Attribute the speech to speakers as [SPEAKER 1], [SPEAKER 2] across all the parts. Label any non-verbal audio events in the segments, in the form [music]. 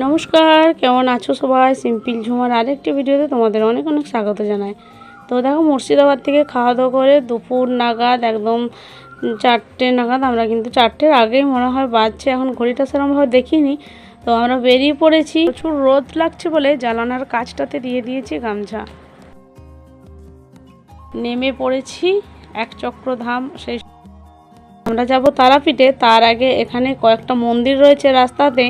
[SPEAKER 1] নমস্কার, কেমন আছো সবাই? সিম্পল ঝুমার আরেকটি ভিডিওতে তোমাদের অনেক অনেক স্বাগত জানাই। তো দেখো, মুর্শিদাবাদ থেকে খাওয়া দাওয়া করে দুপুর নাগাদ একদম চারটে নাগাদ, আমরা কিন্তু চারটের আগেই মনে হয় বাজছে, এখন ঘড়িটা সেরকমভাবে দেখিনি। তো আমরা বেরিয়ে পড়েছি। প্রচুর রোদ লাগছে বলে জ্বালানার কাজটাতে দিয়ে দিয়েছি গামছা। নেমে পড়েছি এক চক্র ধাম সেই আমরা যাব তারাপীঠে। তার আগে এখানে কয়েকটা মন্দির রয়েছে রাস্তাতে।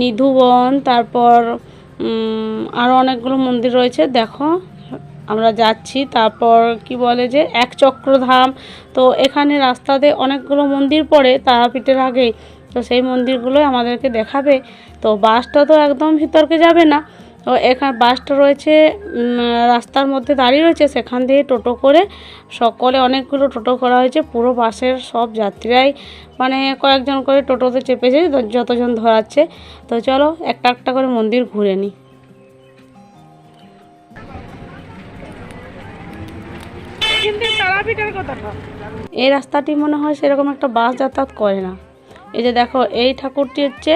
[SPEAKER 1] নিধুবন তারপর আরও অনেকগুলো মন্দির রয়েছে, দেখো। আমরা যাচ্ছি, তারপর কি বলে যে এক চক্রধাম। তো এখানে রাস্তাতে অনেকগুলো মন্দির পড়ে তারাপীঠের আগে তো সেই মন্দিরগুলোই আমাদেরকে দেখাবে। তো বাসটা তো একদম ভিতরকে যাবে না। তো এখানে বাসটা রয়েছে রাস্তার মধ্যে দাঁড়িয়ে রয়েছে সেখান দিয়ে টোটো করে সকলে অনেকগুলো টোটো করা হয়েছে পুরো বাসের সব যাত্রীরাই মানে কয়েকজন করে টোটোতে চেপেছে যতজন ধরাচ্ছে। তো চলো একটা একটা করে মন্দির ঘুরে নিই এই রাস্তাটি মনে হয় সেরকম একটা বাস যাতায়াত করে না। এই যে দেখো, এই ঠাকুরটি হচ্ছে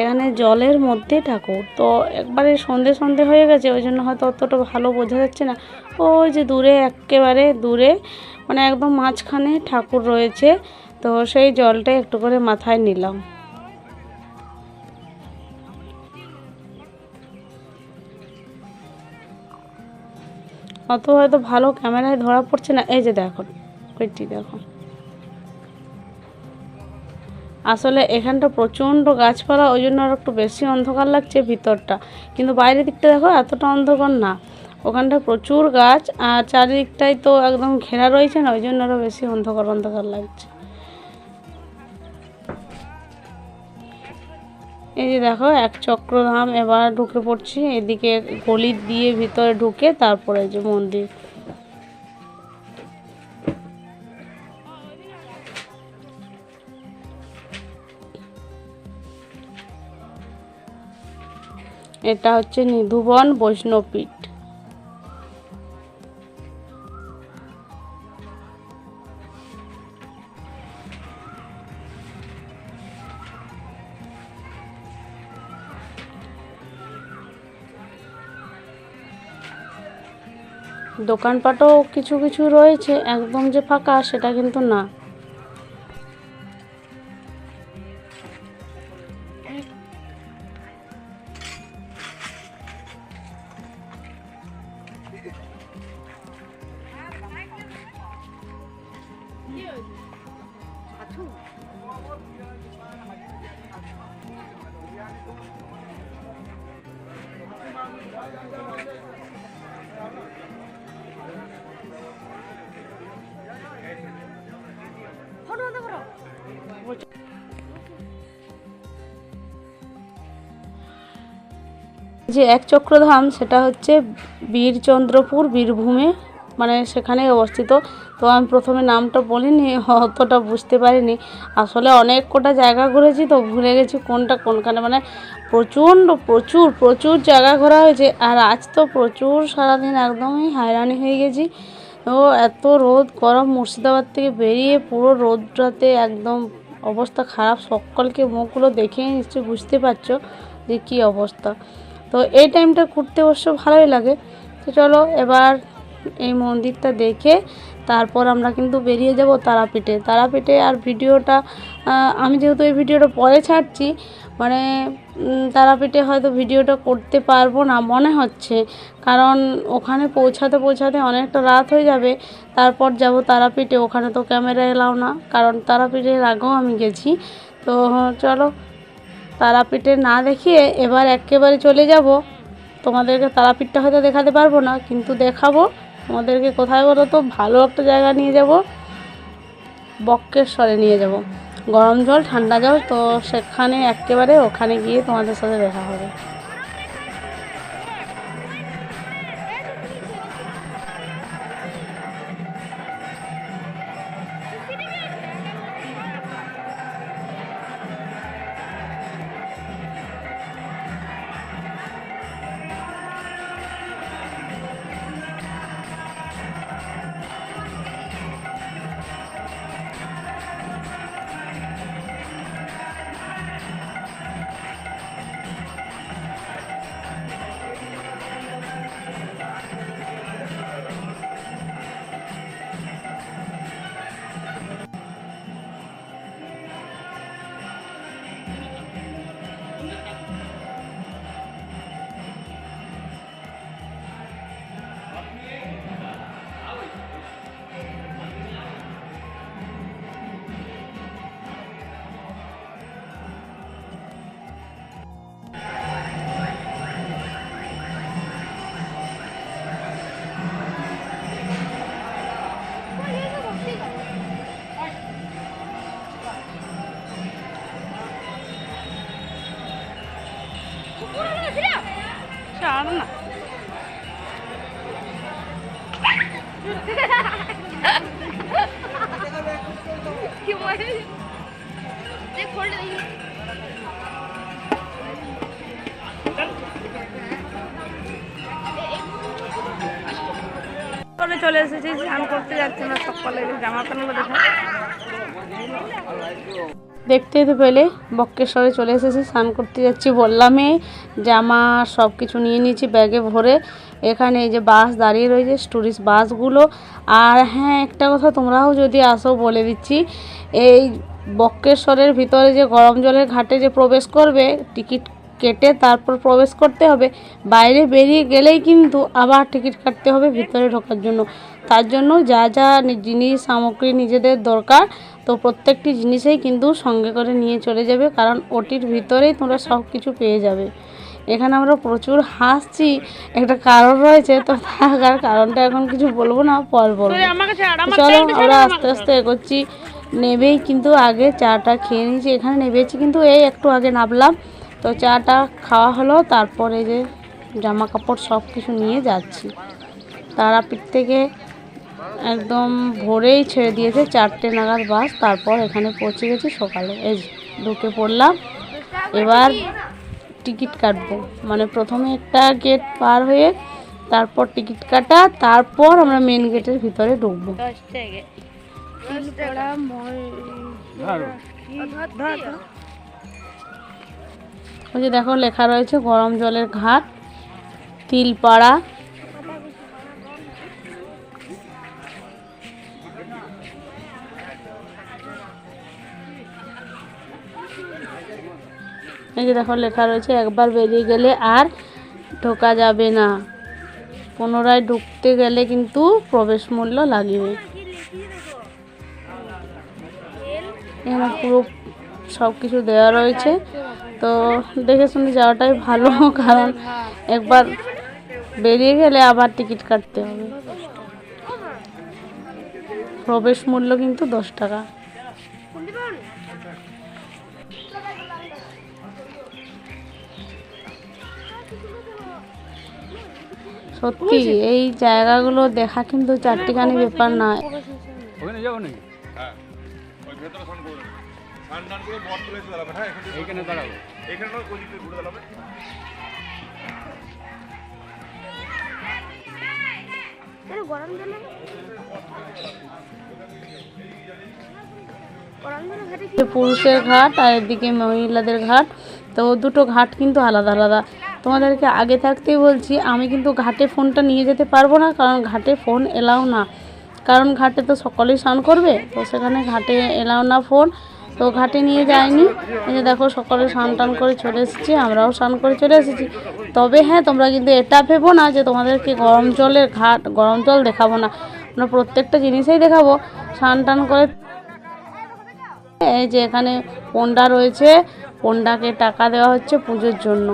[SPEAKER 1] এখানে জলের মধ্যে ঠাকুর। তো একবারে সন্ধে সন্ধে হয়ে গেছে, ওই জন্য হয়তো অতটা ভালো বোঝা যাচ্ছে না। ওই যে দূরে, একেবারে দূরে মানে একদম মাঝখানে ঠাকুর রয়েছে। তো সেই জলটা একটু করে মাথায় নিলাম। অত হয়তো ভালো ক্যামেরায় ধরা পড়ছে না। এই যে দেখো ওইটি দেখো। আসলে এখানটা প্রচণ্ড গাছপালা, ওই জন্য আর একটু বেশি অন্ধকার লাগছে ভিতরটা। কিন্তু বাইরের দিকটা দেখো, এতটা অন্ধকার না। ওখানটা প্রচুর গাছ, আর চারিদিকটাই তো একদম ঘেরা রয়েছে না, ওই জন্য আরও বেশি অন্ধকার অন্ধকার লাগছে। এই যে দেখো, এক চক্রধাম এবার ঢুকে পড়ছি। এদিকে গলি দিয়ে ভিতরে ঢুকে তারপরে যে মন্দির। এটা হচ্ছে নিধুবন বৈষ্ণবপীঠ। দোকানপাটও কিছু কিছু রয়েছে একদম যে ফাঁকা সেটা কিন্তু না। যে এক চক্রধাম, সেটা হচ্ছে বীরচন্দ্রপুর, বীরভূমে মানে সেখানে অবস্থিত। তো আমি প্রথমে নামটা বলিনি, অতটা বুঝতে পারিনি। আসলে অনেক কটা জায়গা ঘুরেছি, তো ভুলে গেছি কোনটা কোনখানে। মানে প্রচণ্ড, প্রচুর প্রচুর জায়গা ঘোরা হয়েছে। আর আজ তো প্রচুর সারাদিন একদমই হয়রানি হয়ে গেছি। ও এত রোদ, গরম মুর্শিদাবাদ থেকে বেরিয়ে পুরো রোদটাতে একদম অবস্থা খারাপ। সকলকে মুখগুলো দেখে নিশ্চয়ই বুঝতে পারছ যে কী অবস্থা। তো এই টাইমটা ঘুরতে অবশ্য ভালোই লাগে। তো চলো এবার এই মন্দিরটা দেখে তারপর আমরা কিন্তু বেরিয়ে যাব তারাপীঠে। তারাপীঠে আর ভিডিওটা আমি যেহেতু এই ভিডিওটা পরে ছাড়ছি মানে তারাপীঠে হয়তো ভিডিওটা করতে পারব না মনে হচ্ছে। কারণ ওখানে পৌঁছাতে পৌঁছাতে অনেকটা রাত হয়ে যাবে, তারপর যাব তারাপীঠে। ওখানে তো ক্যামেরা এলাও না, কারণ তারাপীঠের আগেও আমি গেছি। তো চলো, তারাপীঠে না দেখিয়ে এবার একেবারে চলে যাব। তোমাদেরকে তারাপীঠটা হয়তো দেখাতে পারব না, কিন্তু দেখাবো। তোমাদেরকে কোথায় বলো তো? ভালো একটা জায়গা নিয়ে যাব। বক্রেশ্বরে নিয়ে যাব। গরম জল, ঠান্ডা জল, তো সেখানে একেবারে ওখানে গিয়ে তোমাদের সাথে দেখা হবে।
[SPEAKER 2] দেখি
[SPEAKER 1] চলে এসেছি স্নান করতে যাচ্ছি না সকালে জামা প্যান্ট দেখা দেখতেই তো পেলে বক্রেশ্বরে চলে এসেছি, স্নান করতে যাচ্ছি। বললামই জামা সব কিছু নিয়ে নিয়েছি ব্যাগে ভরে। এখানে এই যে বাস দাঁড়িয়ে রয়েছে টুরিস্ট বাসগুলো। আর হ্যাঁ একটা কথা তোমরাও যদি আসো বলে দিচ্ছি, এই বক্রেশ্বরের ভিতরে যে গরম জলের ঘাটে যে প্রবেশ করবে, টিকিট কেটে তারপর প্রবেশ করতে হবে। বাইরে বেরিয়ে গেলেই কিন্তু আবার টিকিট কাটতে হবে ভিতরে ঢোকার জন্য। তার জন্য যা যা জিনিস, সামগ্রী নিজেদের দরকার তো প্রত্যেকটি জিনিসেই কিন্তু সঙ্গে করে নিয়ে চলে যাবে কারণ ওটির ভিতরেই তোমরা সব কিছু পেয়ে যাবে। এখানে আমরা প্রচুর হাসছি একটা কারণ রয়েছে তো থাকার কারণটা এখন কিছু বলব না পর বলব। চলো আমরা আস্তে আস্তে এগোচ্ছি। নেবেই কিন্তু আগে চাটা খেয়ে নিয়েছি এখানে নেবেছি কিন্তু এই একটু আগে নামলাম তো চাটা খাওয়া হলো তারপরে যে জামা কাপড় সব কিছু নিয়ে যাচ্ছি। তারাপীঠ থেকে একদম ভোরেই ছেড়ে দিয়েছে চারটে নাগাদ বাস, তারপর এখানে পৌঁছে গেছি সকালে। এই ঢুকে পড়লাম। এবার টিকিট কাটবো। মানে প্রথমে একটা গেট পার হয়ে তারপর টিকিট কাটা, তারপর আমরা মেন গেটের ভিতরে ঢুকবো। ওই যে দেখো লেখা রয়েছে, গরম জলের ঘাট, তিলপাড়া। এই যে দেখো, লেখা রয়েছে, একবার বেরিয়ে গেলে আর ঢোকা যাবে না। পুনরায় ঢুকতে গেলে কিন্তু প্রবেশ মূল্য লাগবে। এখানে পুরো সব কিছু দেওয়া রয়েছে। তো দেখে শুনে যাওয়াটাই ভালো, [laughs] কারণ একবার বেরিয়ে গেলে আবার টিকিট কাটতে হবে। প্রবেশ মূল্য কিন্তু দশ টাকা। সত্যি এই জায়গাগুলো দেখা কিন্তু চারটিখানি ব্যাপার
[SPEAKER 3] হ্যাঁ
[SPEAKER 2] গরম জলে কি?
[SPEAKER 1] যে পুরুষের ঘাট আর এদিকে মহিলাদের ঘাট তো দুটো ঘাট কিন্তু আলাদা আলাদা। তোমাদেরকে আগে থাকতেই বলছি, আমি কিন্তু ঘাটে ফোনটা নিয়ে যেতে পারব না, কারণ ঘাটে ফোন এলাও না। কারণ ঘাটে তো সকলেই স্নান করবে, তো সেখানে ঘাটে এলাও না ফোন। তো ঘাটে নিয়ে যায়নি এই যে দেখো, সকলে স্নান টান করে চলে এসেছি, আমরাও স্নান করে চলে এসেছি। তবে হ্যাঁ তোমরা কিন্তু এটা ভেবো না যে তোমাদেরকে গরম জলের ঘাট, গরম জল দেখাবো না। আমরা প্রত্যেকটা জিনিসেই দেখাবো। স্নান টান করে এই যে এখানে পন্ডা রয়েছে পন্ডাকে টাকা দেওয়া হচ্ছে পুজোর জন্য।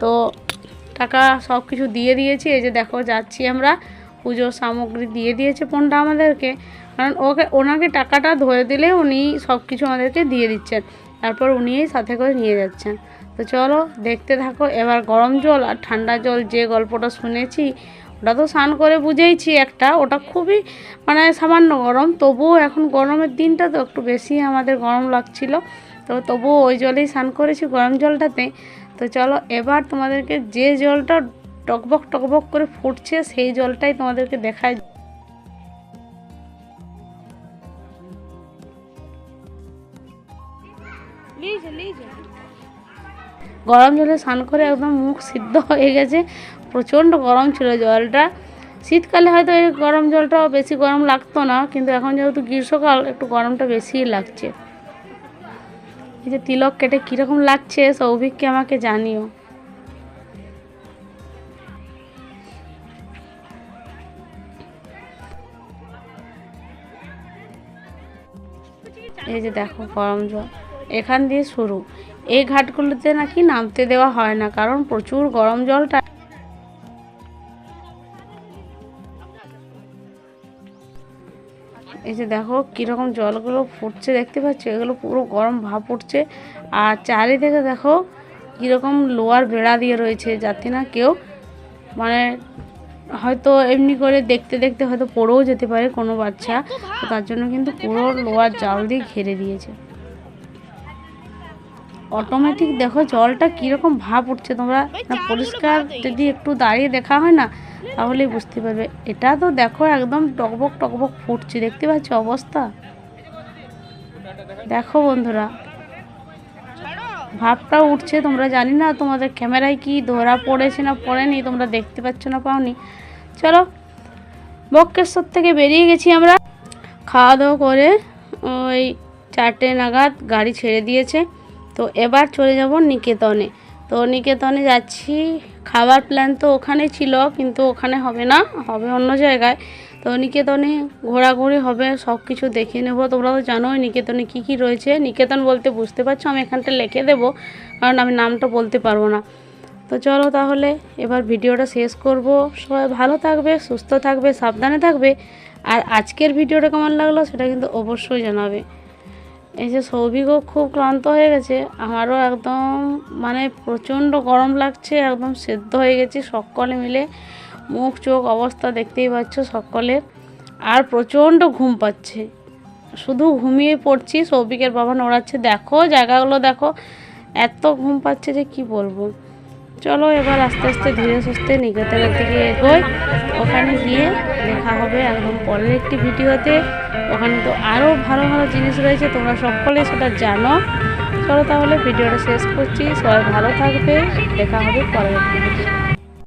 [SPEAKER 1] তো টাকা সব কিছু দিয়ে দিয়েছি। এই যে দেখো, যাচ্ছি আমরা। পুজোর সামগ্রী দিয়ে দিয়েছে পন্ডা আমাদেরকে। কারণ ওকে, ওনাকে টাকাটা ধরে দিলে উনি সব কিছু আমাদেরকে দিয়ে দিচ্ছেন। তারপর উনিই সাথে করে নিয়ে যাচ্ছেন। তো চলো, দেখতে থাকো। এবার গরম জল আর ঠান্ডা জল যে গল্পটা শুনেছি, ওটা তো স্নান করে বুঝেইছি একটা। ওটা খুবই মানে সামান্য গরম। তবুও এখন গরমের দিনটা তো একটু বেশি আমাদের গরম লাগছিল। তো তবুও ওই জলেই স্নান করেছি গরম জলটাতে। তো চলো এবার তোমাদেরকে যে জলটা টকবক টকবক করে ফুটছে, সেই জলটাই তোমাদেরকে দেখায় গরম জলে স্নান করে একদম মুখ সিদ্ধ হয়ে গেছে। প্রচণ্ড গরম ছিল জলটা। শীতকালে হয়তো এই গরম জলটা বেশি গরম লাগতো না, কিন্তু এখন যেহেতু গ্রীষ্মকাল, একটু গরমটা বেশিই লাগছে। এই যে তিলক কেটে কীরকম লাগছে সৌভিককে আমাকে জানিও? এই যে দেখো, গরম জল। এখান দিয়ে শুরু। এই ঘাটগুলোতে নাকি নামতে দেওয়া হয় না, কারণ প্রচুর গরম জলটা এই যে দেখো কীরকম জলগুলো ফুটছে, দেখতে পাচ্ছ? এগুলো পুরো গরম ভাব উঠছে। আর চারিদিকে দেখো কীরকম লোয়ার বেড়া দিয়ে রয়েছে, যাতে না কেউ মানে হয়তো এমনি করে দেখতে দেখতে হয়তো পড়েও যেতে পারে কোনো বাচ্চা। তার জন্য কিন্তু পুরো লোয়ার জাল দিয়ে ঘিরে দিয়েছে। অটোমেটিক দেখো জলটা কীরকম ভাব উঠছে, তোমরা না পরিষ্কার যদি একটু দাঁড়িয়ে দেখা হয় না, তাহলেই বুঝতে পারবে। এটা তো দেখো একদম টকবক টকবক ফুটছে, দেখতে পাচ্ছ অবস্থা? দেখো বন্ধুরা, ভাবটা উঠছে, তোমরা জানি না তোমাদের ক্যামেরায় কি ধরা পড়েছে না পড়েনি, তোমরা দেখতে পাচ্ছ না পাওনি। চলো, বক্রেশ্বর থেকে বেরিয়ে গেছি আমরা। খাওয়া দাওয়া করে ওই চারটে নাগাদ গাড়ি ছেড়ে দিয়েছে। তো এবার চলে যাব নিকেতনে। তো নিকেতনে যাচ্ছি, খাবার প্ল্যান তো ওখানে ছিল, কিন্তু ওখানে হবে না, হবে অন্য জায়গায়। তো নিকেতনে ঘোরাঘুরি হবে সব কিছু দেখে নেব। তোমরা তো জানোই নিকেতনে কি কি রয়েছে। নিকেতন বলতে বুঝতে পারছ, আমি এখানটা লিখে দেবো, কারণ আমি নামটা বলতে পারব না। তো চলো তাহলে এবার ভিডিওটা শেষ করব। সবাই ভালো থাকবে, সুস্থ থাকবে, সাবধানে থাকবে। আর আজকের ভিডিওটা কেমন লাগল সেটা কিন্তু অবশ্যই জানাবে। এই যে সৌভিকও খুব ক্লান্ত হয়ে গেছে, আমারও একদম মানে প্রচণ্ড গরম লাগছে, একদম সেদ্ধ হয়ে গেছি সকলে মিলে। মুখ, চোখ, অবস্থা দেখতেই পাচ্ছ সকলের আর প্রচণ্ড ঘুম পাচ্ছে। শুধু ঘুমিয়ে পড়ছি, সৌভিকের বাবা নড়াচ্ছে, দেখো জায়গাগুলো দেখো, এত ঘুম পাচ্ছে যে কি বলব। চলো এবার আস্তে আস্তে ধীরে সুস্থে নিকেতনের দিকে এগোই। ওখানে গিয়ে দেখা হবে একদম পরের একটি ভিডিওতে। ওখানে তো আরও ভালো ভালো জিনিস রয়েছে, তোমরা সকলে সেটা জানো। চলো তাহলে ভিডিওটা শেষ করছি। সবাই ভালো থাকবে। দেখা হবে পরের একটি ভিডিও